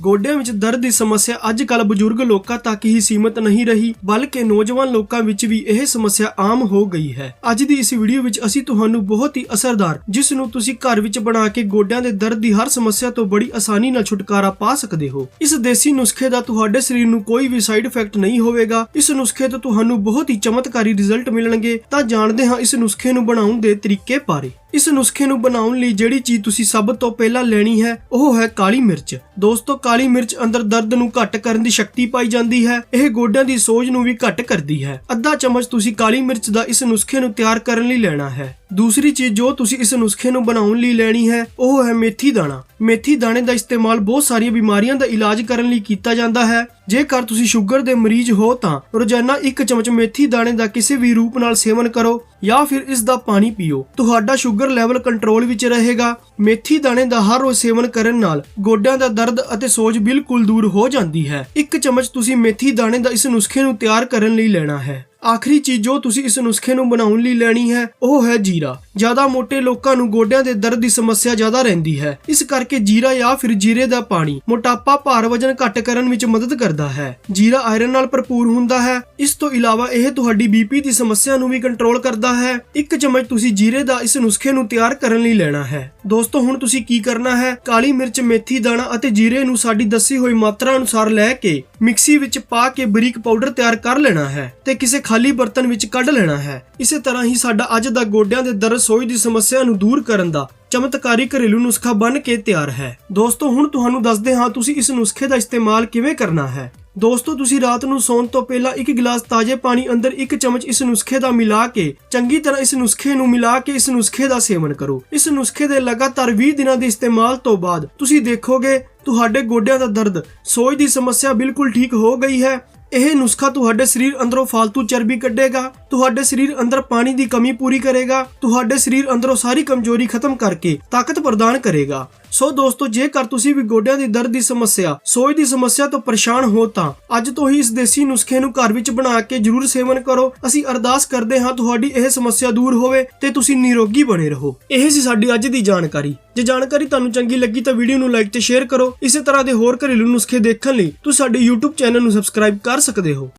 ਗੋਡਿਆਂ ਵਿੱਚ ਦਰਦ ਦੀ ਸਮੱਸਿਆ ਅੱਜ ਕੱਲ੍ਹ ਬਜ਼ੁਰਗ ਲੋਕਾਂ ਤੱਕ ਹੀ ਸੀਮਿਤ ਨਹੀਂ ਰਹੀ, ਬਲਕਿ ਨੌਜਵਾਨ ਲੋਕਾਂ ਵਿੱਚ ਵੀ ਇਹ ਸਮੱਸਿਆ ਆਮ ਹੋ ਗਈ ਹੈ। ਅੱਜ ਦੀ ਇਸ ਵੀਡੀਓ ਵਿੱਚ ਅਸੀਂ ਤੁਹਾਨੂੰ ਬਹੁਤ ਹੀ ਅਸਰਦਾਰ, ਜਿਸ ਨੂੰ ਤੁਸੀਂ ਘਰ ਵਿੱਚ ਬਣਾ ਕੇ ਗੋਡਿਆਂ ਦੇ ਦਰਦ ਦੀ ਹਰ ਸਮੱਸਿਆ ਤੋਂ ਬੜੀ ਆਸਾਨੀ ਨਾਲ ਛੁਟਕਾਰਾ ਪਾ ਸਕਦੇ ਹੋ। ਇਸ ਦੇਸੀ ਨੁਸਖੇ ਦਾ ਤੁਹਾਡੇ ਸਰੀਰ ਨੂੰ ਕੋਈ ਵੀ ਸਾਈਡ ਇਫੈਕਟ ਨਹੀਂ ਹੋਵੇਗਾ। ਇਸ ਨੁਸਖੇ ਤੋਂ ਤੁਹਾਨੂੰ ਬਹੁਤ ਹੀ ਚਮਤਕਾਰੀ ਰਿਜ਼ਲਟ ਮਿਲਣਗੇ। ਤਾਂ ਜਾਣਦੇ ਹਾਂ ਇਸ ਨੁਸਖੇ ਨੂੰ ਬਣਾਉਣ ਦੇ ਤਰੀਕੇ ਬਾਰੇ। ਇਸ ਨੁਸਖੇ ਨੂੰ ਬਣਾਉਣ ਲਈ ਜਿਹੜੀ ਚੀਜ਼ ਤੁਸੀਂ ਸਭ ਤੋਂ ਪਹਿਲਾਂ ਲੈਣੀ ਹੈ, ਉਹ ਹੈ ਕਾਲੀ ਮਿਰਚ। ਦੋਸਤੋ ਕਾਲੀ ਮਿਰਚ ਅੰਦਰ ਦਰਦ ਨੂੰ ਘੱਟ ਕਰਨ ਦੀ ਸ਼ਕਤੀ ਪਾਈ ਜਾਂਦੀ ਹੈ। ਇਹ ਗੋਡਿਆਂ ਦੀ ਸੋਜ ਨੂੰ ਵੀ ਘੱਟ ਕਰਦੀ ਹੈ। ਅੱਧਾ ਚਮਚ ਤੁਸੀਂ ਕਾਲੀ ਮਿਰਚ ਦਾ ਇਸ ਨੁਸਖੇ ਨੂੰ ਤਿਆਰ ਕਰਨ ਲਈ ਲੈਣਾ ਹੈ। ਦੂਸਰੀ ਚੀਜ਼ ਜੋ ਤੁਸੀਂ ਇਸ ਨੁਸਖੇ ਨੂੰ ਬਣਾਉਣ ਲਈ ਲੈਣੀ ਹੈ, ਉਹ ਹੈ ਮੇਥੀ ਦਾਣਾ। ਮੇਥੀ ਦਾਣੇ ਦਾ ਇਸਤੇਮਾਲ ਬਹੁਤ ਸਾਰੀਆਂ ਬਿਮਾਰੀਆਂ ਦਾ ਇਲਾਜ ਕਰਨ ਲਈ ਕੀਤਾ ਜਾਂਦਾ ਹੈ। ਜੇਕਰ ਤੁਸੀਂ ਸ਼ੂਗਰ ਦੇ ਮਰੀਜ਼ ਹੋ ਤਾਂ ਰੋਜ਼ਾਨਾ ਇੱਕ ਚਮਚ ਮੇਥੀ ਦਾਣੇ ਦਾ ਕਿਸੇ ਵੀ ਰੂਪ ਨਾਲ ਸੇਵਨ ਕਰੋ ਜਾਂ ਫਿਰ ਇਸ ਦਾ ਪਾਣੀ ਪੀਓ। ਤੁਹਾਡਾ ਸ਼ੂਗਰ ਲੈਵਲ ਕੰਟਰੋਲ ਵਿੱਚ ਰਹੇਗਾ। ਮੇਥੀ ਦਾਣੇ ਦਾ ਹਰ ਰੋਜ਼ ਸੇਵਨ ਕਰਨ ਨਾਲ ਗੋਡਿਆਂ ਦਾ ਦਰਦ ਅਤੇ ਸੋਜ ਬਿਲਕੁਲ ਦੂਰ ਹੋ ਜਾਂਦੀ ਹੈ। ਇੱਕ ਚਮਚ ਤੁਸੀਂ ਮੇਥੀ ਦਾਣੇ ਦਾ ਇਸ ਨੁਸਖੇ ਨੂੰ ਤਿਆਰ ਕਰਨ ਲਈ ਲੈਣਾ ਹੈ। ਆਖਰੀ ਚੀਜ਼ ਜੋ ਤੁਸੀਂ ਇਸ ਨੁਸਖੇ ਨੂੰ ਬਣਾਉਣ ਲਈ ਲੈਣੀ ਹੈ, ਉਹ ਹੈ ਜੀਰਾ। ਜ਼ਿਆਦਾ ਮੋٹے ਲੋਕਾਂ ਨੂੰ ਗੋਡਿਆਂ ਦੇ ਦਰਦ ਦੀ ਸਮੱਸਿਆ ਜ਼ਿਆਦਾ ਰਹਿੰਦੀ ਹੈ। ਇਸ ਕਰਕੇ ਜੀਰਾ ਜਾਂ ਫਿਰ ਜੀਰੇ ਦਾ ਪਾਣੀ ਮੋਟਾਪਾ ਭਾਰ ਵਜਨ ਘੱਟ ਕਰਨ ਵਿੱਚ ਮਦਦ ਕਰਦਾ ਹੈ। ਜੀਰਾ ਆਇਰਨ ਨਾਲ ਭਰਪੂਰ ਹੁੰਦਾ ਹੈ। ਇਸ ਤੋਂ ਇਲਾਵਾ ਇਹ ਤੁਹਾਡੀ ਬੀਪੀ ਦੀ ਸਮੱਸਿਆ ਨੂੰ ਵੀ ਕੰਟਰੋਲ ਕਰਦਾ ਹੈ। ਇੱਕ ਚਮਚ ਤੁਸੀਂ ਜੀਰੇ ਦਾ ਇਸ ਨੁਸਖੇ ਨੂੰ ਤਿਆਰ ਕਰਨ ਲਈ ਲੈਣਾ ਹੈ। ਦੋਸਤੋ, ਹੁਣ ਤੁਸੀਂ ਕੀ ਕਰਨਾ ਹੈ? ਕਾਲੀ ਮਿਰਚ, ਮੇਥੀ, ਦਾਣਾ ਅਤੇ ਜੀਰੇ ਨੂੰ ਸਾਡੀ ਦੱਸੀ ਹੋਈ ਮਾਤਰਾ ਅਨੁਸਾਰ ਲੈ ਕੇ ਮਿਕਸੀ ਵਿੱਚ ਪਾ ਕੇ ਬਰੀਕ ਪਾਊਡਰ ਤਿਆਰ ਕਰ ਲੈਣਾ ਹੈ ਤੇ ਕਿਸੇ ਖਾਲੀ ਬਰਤਨ ਵਿੱਚ ਕੱਢ ਲੈਣਾ ਹੈ। ਇਸੇ ਤਰ੍ਹਾਂ ਹੀ ਸਾਡਾ ਅੱਜ ਦਾ ਗੋਡਿਆਂ ਦੇ ਦਰਦ ਸੋਜ ਦੀ ਸਮੱਸਿਆ ਨੂੰ ਦੂਰ ਕਰਨ ਦਾ ਚਮਤਕਾਰੀ ਘਰੇਲੂ ਨੁਸਖਾ ਬਣ ਕੇ ਤਿਆਰ ਹੈ। ਦੋਸਤੋ, ਹੁਣ ਤੁਹਾਨੂੰ ਦੱਸਦੇ ਹਾਂ ਤੁਸੀਂ ਇਸ ਨੁਸਖੇ ਦਾ ਇਸਤੇਮਾਲ ਕਿਵੇਂ ਕਰਨਾ ਹੈ। ਦੋਸਤੋ, ਤੁਸੀਂ ਰਾਤ ਨੂੰ ਸੌਣ ਤੋਂ ਪਹਿਲਾਂ ਇੱਕ ਗਿਲਾਸ ਤਾਜ਼ੇ ਪਾਣੀ ਅੰਦਰ ਇੱਕ ਚਮਚ ਇਸ ਨੁਸਖੇ ਦਾ ਮਿਲਾ ਕੇ, ਚੰਗੀ ਤਰ੍ਹਾਂ ਇਸ ਨੁਸਖੇ ਨੂੰ ਮਿਲਾ ਕੇ ਇਸ ਨੁਸਖੇ ਦਾ ਸੇਵਨ ਕਰੋ। ਇਸ ਨੁਸਖੇ ਦੇ ਲਗਾਤਾਰ 20 ਦਿਨਾਂ ਦੇ ਇਸਤੇਮਾਲ ਤੋਂ ਬਾਅਦ ਤੁਸੀਂ ਦੇਖੋਗੇ, ਤੁਹਾਡੇ ਗੋਡਿਆਂ ਦਾ ਦਰਦ ਸੋਜ ਦੀ ਸਮੱਸਿਆ ਬਿਲਕੁਲ ਠੀਕ ਹੋ ਗਈ ਹੈ। ਇਹ ਨੁਸਖਾ ਤੁਹਾਡੇ ਸਰੀਰ ਅੰਦਰੋਂ ਫालतू ਚਰਬੀ ਕੱਢੇਗਾ, ਤੁਹਾਡੇ ਸਰੀਰ ਅੰਦਰ ਪਾਣੀ ਦੀ ਕਮੀ ਪੂਰੀ ਕਰੇਗਾ, ਤੁਹਾਡੇ ਸਰੀਰ ਅੰਦਰੋਂ ਸਾਰੀ ਕਮਜ਼ੋਰੀ ਖਤਮ ਕਰਕੇ ਤਾਕਤ ਪ੍ਰਦਾਨ ਕਰੇਗਾ। ਸੋ ਦੋਸਤੋ, ਜੇਕਰ ਤੁਸੀਂ ਵੀ ਗੋਡਿਆਂ ਦੀ ਦਰਦ ਦੀ ਸਮੱਸਿਆ, ਸੋਜ ਦੀ ਸਮੱਸਿਆ ਤੋਂ ਪਰੇਸ਼ਾਨ ਹੋ ਤਾਂ ਅੱਜ ਤੋਂ ਹੀ ਇਸ ਦੇਸੀ ਨੁਸਖੇ ਨੂੰ ਘਰ ਵਿੱਚ ਬਣਾ ਕੇ ਜਰੂਰ ਸੇਵਨ ਕਰੋ। ਅਸੀਂ ਅਰਦਾਸ ਕਰਦੇ ਹਾਂ ਤੁਹਾਡੀ ਇਹ ਸਮੱਸਿਆ ਦੂਰ ਹੋਵੇ ਤੇ ਤੁਸੀਂ ਨਿਰੋਗੀ ਬਣੇ ਰਹੋ। ਇਹ ਸੀ ਸਾਡੀ ਅੱਜ ਦੀ ਜਾਣਕਾਰੀ। ਜੇ ਜਾਣਕਾਰੀ ਤੁਹਾਨੂੰ ਚੰਗੀ ਲੱਗੀ ਤਾਂ ਵੀਡੀਓ ਨੂੰ ਲਾਈਕ ਤੇ ਸ਼ੇਅਰ ਕਰੋ। ਇਸੇ ਤਰ੍ਹਾਂ ਦੇ ਹੋਰ ਘਰੇਲੂ ਨੁਸਖੇ ਦੇਖਣ ਲਈ ਤੁਸੀਂ ਸਾਡੇ YouTube ਚੈਨਲ ਨੂੰ ਸਬਸਕ੍ਰਾਈਬ ਕਰ ਸਕਦੇ ਹੋ।